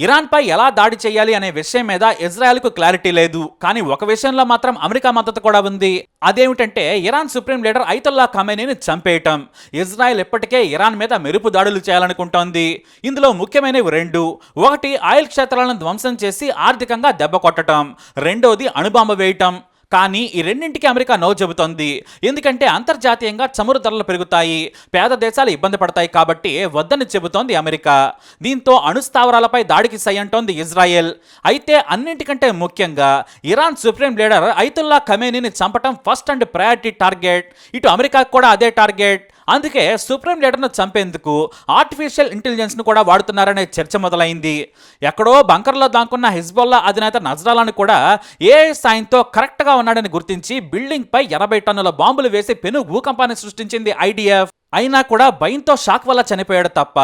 ఇరాన్పై ఎలా దాడి చేయాలి అనే విషయం మీద ఇజ్రాయెల్కు క్లారిటీ లేదు. కానీ ఒక విషయంలో మాత్రం అమెరికా మద్దతు కూడా ఉంది. అదేమిటంటే ఇరాన్ సుప్రీం లీడర్ ఐతుల్లా ఖమేనీని చంపేయటం. ఇజ్రాయెల్ ఇప్పటికే ఇరాన్ మీద మెరుపు దాడులు చేయాలనుకుంటోంది. ఇందులో ముఖ్యమైనవి రెండు. ఒకటి ఆయిల్ క్షేత్రాలను ధ్వంసం చేసి ఆర్థికంగా దెబ్బ కొట్టడం రెండోది అణుబాంబ వేయటం. కానీ ఈ రెండింటికి అమెరికా నో చెబుతోంది. ఎందుకంటే అంతర్జాతీయంగా చమురు ధరలు పెరుగుతాయి పేద దేశాలు ఇబ్బంది పడతాయి కాబట్టి వద్దని చెబుతోంది అమెరికా. దీంతో అణుస్థావరాలపై దాడికి సై అంటోంది ఇజ్రాయెల్. అయితే అన్నింటికంటే ముఖ్యంగా ఇరాన్ సుప్రీం లీడర్ ఐతుల్లా ఖమేనీని చంపటం ఫస్ట్ అండ్ ప్రయారిటీ టార్గెట్. ఇటు అమెరికాకు కూడా అదే టార్గెట్. అందుకే సుప్రీం లీడర్ను చంపేందుకు ఆర్టిఫిషియల్ ఇంటెలిజెన్స్ను కూడా వాడుతున్నారనే చర్చ మొదలైంది. ఎక్కడో బంకర్లో దాక్కున్న హిజ్బుల్లా అధినేత నజరాలను కూడా ఏఐ సాయంతో కరెక్ట్గా ఉన్నాడని గుర్తించి బిల్డింగ్పై ఎనభై టన్నుల బాంబులు వేసి పెను భూకంపాన్ని సృష్టించింది ఐడిఎఫ్ అయినా కూడా భయంతో షాక్ వల్ల చనిపోయాడు తప్ప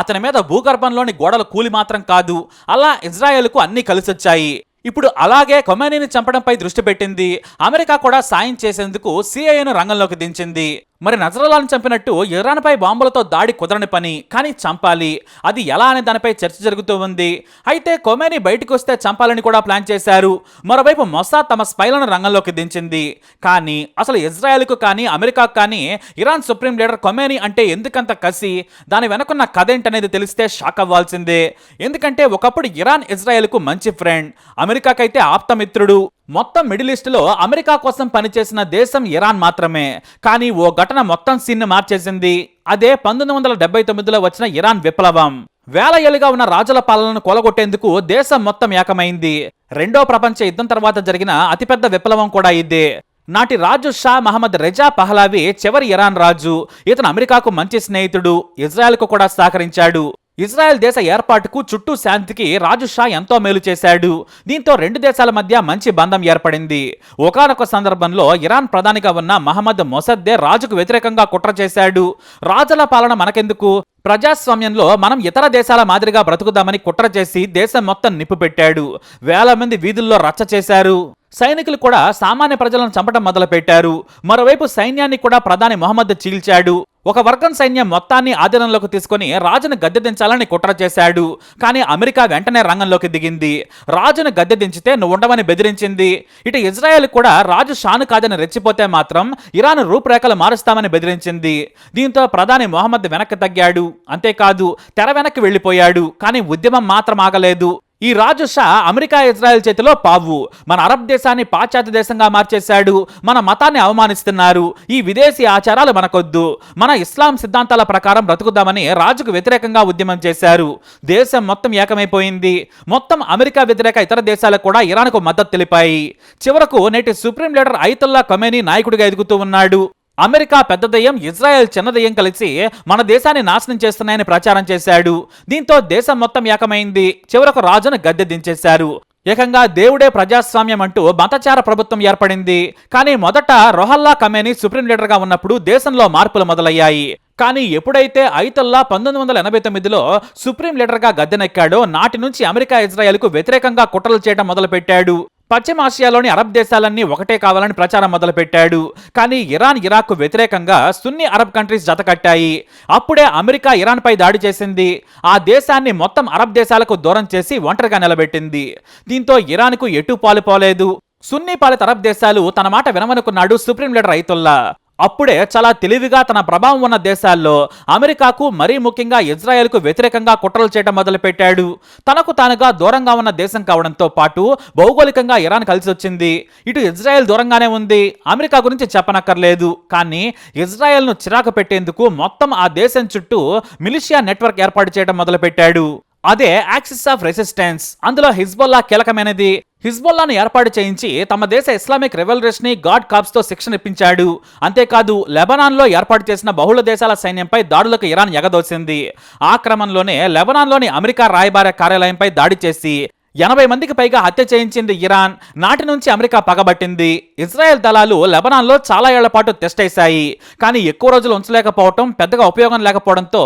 అతని మీద భూగర్భంలోని గోడలు కూలి మాత్రం కాదు. అలా ఇజ్రాయెల్కు అన్నీ కలిసొచ్చాయి. ఇప్పుడు అలాగే కొమెనీని చంపడంపై దృష్టి పెట్టింది. అమెరికా కూడా సాయం చేసేందుకు సిఐను రంగంలోకి దించింది. మరి నజరలాను చంపినట్టు ఇరాన్పై బాంబులతో దాడి కుదరని పని కానీ చంపాలి. అది ఎలా అనే దానిపై చర్చ జరుగుతూ ఉంది. అయితే కొమేని బయటకు వస్తే చంపాలని కూడా ప్లాన్ చేశారు. మరోవైపు మొసాద్ తమ స్పైలను రంగంలోకి దించింది. కానీ అసలు ఇజ్రాయెల్కు కానీ అమెరికాకు కానీ ఇరాన్ సుప్రీం లీడర్ కొమేని అంటే ఎందుకంత కసి? దాని వెనుకున్న కథ ఏంటనేది తెలిస్తే షాక్ అవ్వాల్సిందే. ఎందుకంటే ఒకప్పుడు ఇరాన్ ఇజ్రాయెల్కు మంచి ఫ్రెండ్ అమెరికాకైతే ఆప్తమిత్రుడు. మొత్తం మిడిల్ ఈస్ట్లో అమెరికా కోసం పనిచేసిన దేశం ఇరాన్ మాత్రమే. కానీ ఓ ఘటన మొత్తం సీన్ను మార్చేసింది. అదే పంతొమ్మిది వందల డెబ్బై తొమ్మిదిలో వచ్చిన ఇరాన్ విప్లవం. వేల ఏళ్ళుగా ఉన్న రాజుల పాలనను కొలగొట్టేందుకు దేశం మొత్తం ఏకమైంది. రెండో ప్రపంచ యుద్ధం తర్వాత జరిగిన అతిపెద్ద విప్లవం కూడా ఇదే. నాటి రాజు షా మహమ్మద్ రెజా పహలావి చివరి ఇరాన్ రాజు. ఇతను అమెరికాకు మంచి స్నేహితుడు. ఇజ్రాయెల్కు కూడా సహకరించాడు. ఇజ్రాయెల్ దేశ ఏర్పాటుకు చుట్టూ శాంతికి రాజు షా ఎంతో మేలు చేశాడు. దీంతో రెండు దేశాల మధ్య మంచి బంధం ఏర్పడింది. ఒకనొక సందర్భంలో ఇరాన్ ప్రధానిగా ఉన్న మహమ్మద్ మొసద్దే రాజుకు వ్యతిరేకంగా కుట్ర చేశాడు. రాజుల పాలన మనకెందుకు? ప్రజాస్వామ్యంలో మనం ఇతర దేశాల మాదిరిగా బ్రతుకుదామని కుట్ర చేసి దేశం మొత్తం నిప్పు పెట్టాడు. వేల మంది వీధుల్లో రచ్చ చేశారు. సైనికులు కూడా సామాన్య ప్రజలను చంపడం మొదలుపెట్టారు. మరోవైపు సైన్యాన్ని కూడా ప్రధాని మొహమ్మద్ చీల్చాడు. ఒక వర్గం సైన్యం మొత్తాన్ని ఆధీనంలోకి తీసుకొని రాజును గద్దె దించాలని కుట్ర చేశాడు. కానీ అమెరికా వెంటనే రంగంలోకి దిగింది. రాజును గద్దె దించితే నువ్వు ఉండవని బెదిరించింది. ఇటు ఇజ్రాయెల్ కూడా రాజు షాను కాదని రెచ్చిపోతే మాత్రం ఇరాన్ రూపురేఖలు మారుస్తామని బెదిరించింది. దీంతో ప్రధాని మొహమ్మద్ వెనక్కి తగ్గాడు. అంతేకాదు తెర వెనక్కి వెళ్ళిపోయాడు. కానీ ఉద్యమం మాత్రం ఆగలేదు. ఈ రాజు షా అమెరికా ఇజ్రాయెల్ చేతిలో పావు. మన అరబ్ దేశాన్ని పాశ్చాత్య దేశంగా మార్చేశాడు. మన మతాన్ని అవమానిస్తున్నారు. ఈ విదేశీ ఆచారాలు మనకొద్దు. మన ఇస్లాం సిద్ధాంతాల ప్రకారం బ్రతుకుదామని రాజుకు వ్యతిరేకంగా ఉద్యమం చేశారు. దేశం మొత్తం ఏకమైపోయింది. మొత్తం అమెరికా వ్యతిరేక ఇతర దేశాలకు కూడా ఇరాన్కు మద్దతు తెలిపాయి. చివరకు నేటి సుప్రీం లీడర్ ఐతుల్లా కమేనీ నాయకుడిగా ఎదుగుతూ ఉన్నాడు. అమెరికా పెద్ద దయ్యం ఇజ్రాయెల్ చిన్న దయ్యం కలిసి మన దేశాన్ని నాశనం చేస్తున్నాయని ప్రచారం చేశాడు. దీంతో దేశం మొత్తం ఏకమైంది. చివరకు రాజును గద్దె దించేశారు. ఏకంగా దేవుడే ప్రజాస్వామ్యం అంటూ మతచార ప్రభుత్వం ఏర్పడింది. కానీ మొదట రొహల్లా కమేని సుప్రీం లీడర్గా ఉన్నప్పుడు దేశంలో మార్పులు మొదలయ్యాయి. కానీ ఎప్పుడైతే ఐతల్లా పంతొమ్మిది వందల ఎనభై తొమ్మిదిలో సుప్రీం లీడర్గా గద్దెనెక్కాడో నాటి నుంచి అమెరికా ఇజ్రాయెల్కు వ్యతిరేకంగా కుట్రలు చేయడం మొదలుపెట్టాడు. పశ్చిమ ఆసియాలోని అరబ్ దేశాలన్నీ ఒకటే కావాలని ప్రచారం మొదలుపెట్టాడు. కానీ ఇరాన్ ఇరాక్కు వ్యతిరేకంగా సున్ని అరబ్ కంట్రీస్ జతకట్టాయి అప్పుడే అమెరికా ఇరాన్పై దాడి చేసింది. ఆ దేశాన్ని మొత్తం అరబ్ దేశాలకు దూరం చేసి ఒంటరిగా నిలబెట్టింది. దీంతో ఇరాన్కు ఎటు పాలుపోలేదు సున్నీ పాలిత అరబ్ దేశాలు తన మాట వినమనుకున్నాడు సుప్రీం లీడర్ ఐతుల్లా అప్పుడే చాలా తెలివిగా తన ప్రభావం ఉన్న దేశాల్లో అమెరికాకు మరీ ముఖ్యంగా ఇజ్రాయెల్కు వ్యతిరేకంగా కుట్రలు చేయడం మొదలుపెట్టాడు. తనకు తానుగా దూరంగా ఉన్న దేశం కావడంతో పాటు భౌగోళికంగా ఇరాన్ కలిసి వచ్చింది. ఇటు ఇజ్రాయెల్ దూరంగానే ఉంది. అమెరికా గురించి చెప్పనక్కర్లేదు. కానీ ఇజ్రాయెల్ను చిరాకు పెట్టేందుకు మొత్తం ఆ దేశం చుట్టూ మిలిషియా నెట్వర్క్ ఏర్పాటు చేయడం మొదలుపెట్టాడు. అదే యాక్సిస్ ఆఫ్ రెసిస్టెన్స్. అందులో హిజ్బుల్లా కీలకమైనది. హిజ్బుల్లాను ఏర్పాటు చేయించి తమ దేశ ఇస్లామిక్ రెవల్యూషనరీ గాడ్ కాప్స్తో శిక్షణ ఇప్పించాడు అంతేకాదు లెబనాన్లో ఏర్పాటు చేసిన బహుళ దేశాల సైన్యంపై దాడులకు ఇరాన్ ఎగదోసింది. ఆ క్రమంలోనే లెబనాన్లోని అమెరికా రాయబార కార్యాలయంపై దాడి చేసి ఎనభై మందికి పైగా హత్య చేయించింది ఇరాన్ నాటి నుంచి అమెరికా పగబట్టింది. ఇజ్రాయెల్ దళాలు లెబనాన్లో చాలా ఏళ్ళ పాటు తెస్టేశాయి కానీ ఎక్కువ రోజులు ఉంచలేకపోవడం పెద్దగా ఉపయోగం లేకపోవడంతో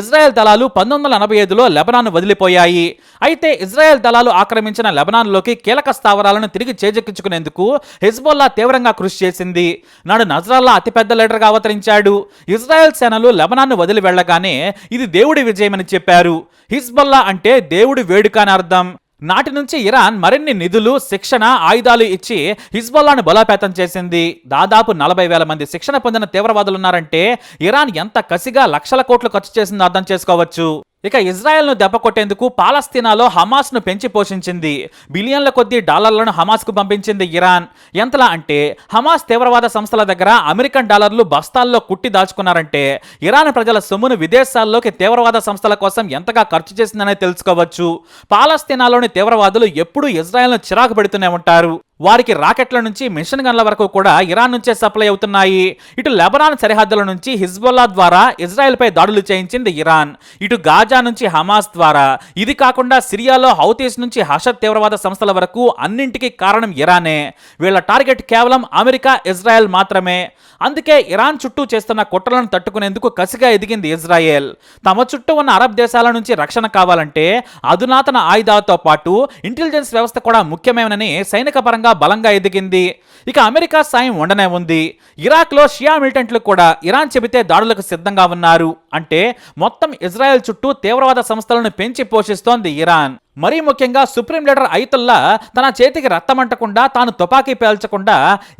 ఇజ్రాయెల్ దళాలు పంతొమ్మిది వందల ఎనభై ఐదులో లెబనాన్ వదిలిపోయాయి. అయితే ఇజ్రాయెల్ దళాలు ఆక్రమించిన లెబనాన్లోకి కీలక స్థావరాలను తిరిగి చేజెక్కించుకునేందుకు హిజ్బోల్లా తీవ్రంగా కృషి చేసింది. నాడు నజరాల్లా అతిపెద్ద లీడర్గా అవతరించాడు. ఇజ్రాయెల్ సేనలు లెబనాన్ను వదిలి వెళ్ళగానే ఇది దేవుడి విజయమని చెప్పారు. హిజ్బుల్లా అంటే దేవుడి వేడుక అని అర్థం. నాటి నుంచి ఇరాన్ మరిన్ని నిధులు శిక్షణ ఆయుధాలు ఇచ్చి హిజ్బుల్లాను బలోపేతం చేసింది. దాదాపు నలభై వేల మంది శిక్షణ పొందిన తీవ్రవాదులున్నారంటే ఇరాన్ ఎంత కసిగా లక్షల కోట్లు ఖర్చు చేసిందో అర్థం చేసుకోవచ్చు. ఇక ఇజ్రాయెల్ను దెబ్బ కొట్టేందుకు పాలస్తీనాలో హమాస్ను పెంచి పోషించింది. బిలియన్ల కొద్దీ డాలర్లను హమాస్కు పంపించింది ఇరాన్. ఎంతలా అంటే హమాస్ తీవ్రవాద సంస్థల దగ్గర అమెరికన్ డాలర్లు బస్తాల్లో కుట్టి దాచుకున్నారంటే ఇరాన్ ప్రజల సొమ్మును విదేశాల్లోకి తీవ్రవాద సంస్థల కోసం ఎంతగా ఖర్చు చేసిందనే తెలుసుకోవచ్చు. పాలస్తీనాలోని తీవ్రవాదులు ఎప్పుడూ ఇజ్రాయెల్ను చిరాకు పెడుతూనే ఉంటారు. వారికి రాకెట్ల నుంచి మిషన్ గన్ల వరకు కూడా ఇరాన్ నుంచే సప్లై అవుతున్నాయి. ఇటు లెబనాన్ సరిహద్దుల నుంచి హిజ్బుల్లా ద్వారా ఇజ్రాయెల్పై దాడులు చేయించింది ఇరాన్. ఇటు గాజా నుంచి హమాస్ ద్వారా. ఇది కాకుండా సిరియాలో హౌతీస్ నుంచి హషద్ తీవ్రవాద సంస్థల వరకు అన్నింటికీ కారణం ఇరానే. వీళ్ళ టార్గెట్ కేవలం అమెరికా ఇజ్రాయెల్ మాత్రమే. అందుకే ఇరాన్ చుట్టూ చేస్తున్న కుట్రలను తట్టుకునేందుకు కసిగా ఎదిగింది ఇజ్రాయెల్. తమ చుట్టూ ఉన్న అరబ్ దేశాల నుంచి రక్షణ కావాలంటే అధునాతన ఆయుధాలతో పాటు ఇంటెలిజెన్స్ వ్యవస్థ కూడా ముఖ్యమేనని సైనిక పరంగా బలంగా ఎదిగింది. ఇక అమెరికా సాయం ఉండనే ఉంది. ఇరాక్లో షియా మిలిటెంట్లు కూడా ఇరాన్ చెబితే దాడులకు సిద్ధంగా ఉన్నారు. అంటే మొత్తం ఇజ్రాయెల్ చుట్టూ తీవ్రవాద సంస్థలను పెంచి పోషిస్తోంది ఇరాన్. మరీ ముఖ్యంగా సుప్రీం లీడర్ అయితుల్లా తన చేతికి రక్తమంటకుండా తాను తుపాకీ పేల్చకుండా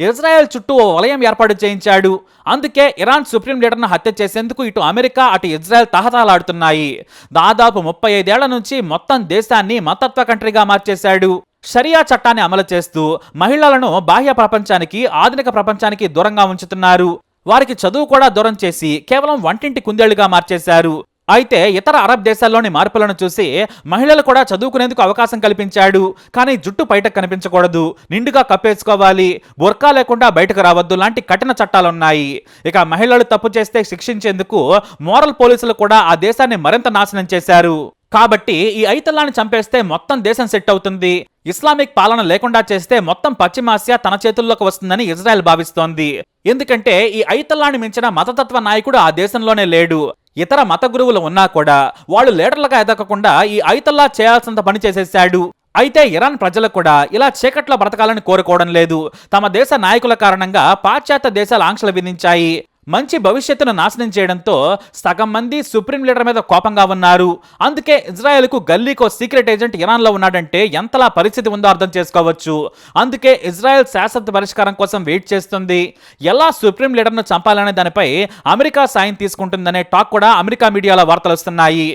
ఇజ్రాయెల్ చుట్టూ ఓ వలయం ఏర్పాటు చేయించాడు. అందుకే ఇరాన్ సుప్రీం లీడర్ను హత్య చేసేందుకు ఇటు అమెరికా అటు ఇజ్రాయెల్ తహతాలాడుతున్నాయి దాదాపు ముప్పై ఐదేళ్ళ నుంచి మొత్తం దేశాన్ని మతత్వ కంట్రీగా మార్చేశాడు. షరియా చట్టాన్ని అమలు చేస్తూ మహిళలను బాహ్య ప్రపంచానికి ఆధునిక ప్రపంచానికి దూరంగా ఉంచుతున్నారు. వారికి చదువు కూడా దూరం చేసి కేవలం వంటింటి కుందేళ్ళుగా మార్చేశారు. అయితే ఇతర అరబ్ దేశాల్లోని మార్పులను చూసి మహిళలు కూడా చదువుకునేందుకు అవకాశం కల్పించాడు. కానీ జుట్టు బయటకు కనిపించకూడదు. నిండుగా కప్పేసుకోవాలి. బుర్కా లేకుండా బయటకు రావద్దు. లాంటి కఠిన చట్టాలున్నాయి. ఇక మహిళలు తప్పు చేస్తే శిక్షించేందుకు మోరల్ పోలీసులు కూడా ఆ దేశాన్ని మరింత నాశనం చేశారు. కాబట్టి ఈ ఐతల్లాన్ని చంపేస్తే మొత్తం దేశం సెట్ అవుతుంది. ఇస్లామిక్ పాలన లేకుండా చేస్తే మొత్తం పశ్చిమాసియా తన చేతుల్లోకి వస్తుందని ఇజ్రాయెల్ భావిస్తోంది. ఎందుకంటే ఈ ఐతల్లాన్ని మించిన మతతత్వ నాయకుడు ఆ దేశంలోనే లేడు. ఇతర మత గురువులు ఉన్నా కూడా వాళ్ళు లీడర్లుగా ఎదగకుండా ఈ ఐతల్లా చేయాల్సినంత పని చేసేశాడు. అయితే ఇరాన్ ప్రజలు కూడా ఇలా చీకట్లో బ్రతకాలని కోరుకోవడం లేదు. తమ దేశ నాయకుల కారణంగా పాశ్చాత్య దేశాలు ఆంక్షలు విధించాయి. మంచి భవిష్యత్తును నాశనం చేయడంతో సగం మంది సుప్రీం లీడర్ మీద కోపంగా ఉన్నారు. అందుకే ఇజ్రాయెల్కు గల్లీకో సీక్రెట్ ఏజెంట్ ఇరాన్లో ఉన్నాడంటే ఎంతలా పరిస్థితి ఉందో అర్థం చేసుకోవచ్చు. అందుకే ఇజ్రాయెల్ శాశ్వత పరిష్కారం కోసం వెయిట్ చేస్తుంది. ఎలా సుప్రీం లీడర్ను చంపాలనే దానిపై అమెరికా సాయం తీసుకుంటుందనే టాక్ కూడా అమెరికా మీడియాలో వార్తలు వస్తున్నాయి.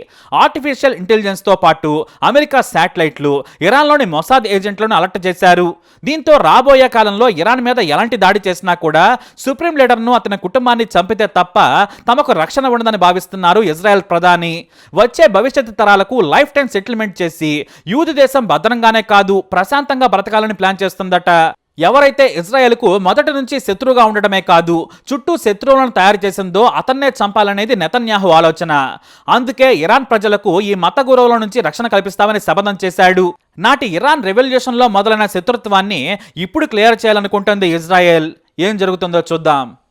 ఆర్టిఫిషియల్ ఇంటెలిజెన్స్తో పాటు అమెరికా శాటిలైట్లు ఇరాన్లోని మొసాద్ ఏజెంట్లను అలర్ట్ చేశారు. దీంతో రాబోయే కాలంలో ఇరాన్ మీద ఎలాంటి దాడి చేసినా కూడా సుప్రీం లీడర్ను అతని కుటుంబాన్ని చంపితే తప్ప తమకు రక్షణ ఉండదని భావిస్తున్నారు ఇజ్రాయెల్ ప్రధాని. వచ్చే భవిష్యత్తు తరాలకు లైఫ్ టైం సెటిల్మెంట్ చేసి యూదు దేశం భద్రంగానే కాదు ప్రశాంతంగా బ్రతకాలని ప్లాన్ చేస్తుందట. ఎవరైతే ఇజ్రాయెల్కు మొదటి నుంచి శత్రువుగా ఉండడమే కాదు చుట్టూ శత్రువులను తయారు చేసిందో అతన్నే చంపాలనేది నెతన్యాహు ఆలోచన. అందుకే ఇరాన్ ప్రజలకు ఈ మత గురువుల నుంచి రక్షణ కల్పిస్తామని శపథం చేశాడు. నాటి ఇరాన్ రెవల్యూషన్లో మొదలైన శత్రుత్వాన్ని ఇప్పుడు క్లియర్ చేయాలనుకుంటుంది ఇజ్రాయెల్. ఏం జరుగుతుందో చూద్దాం.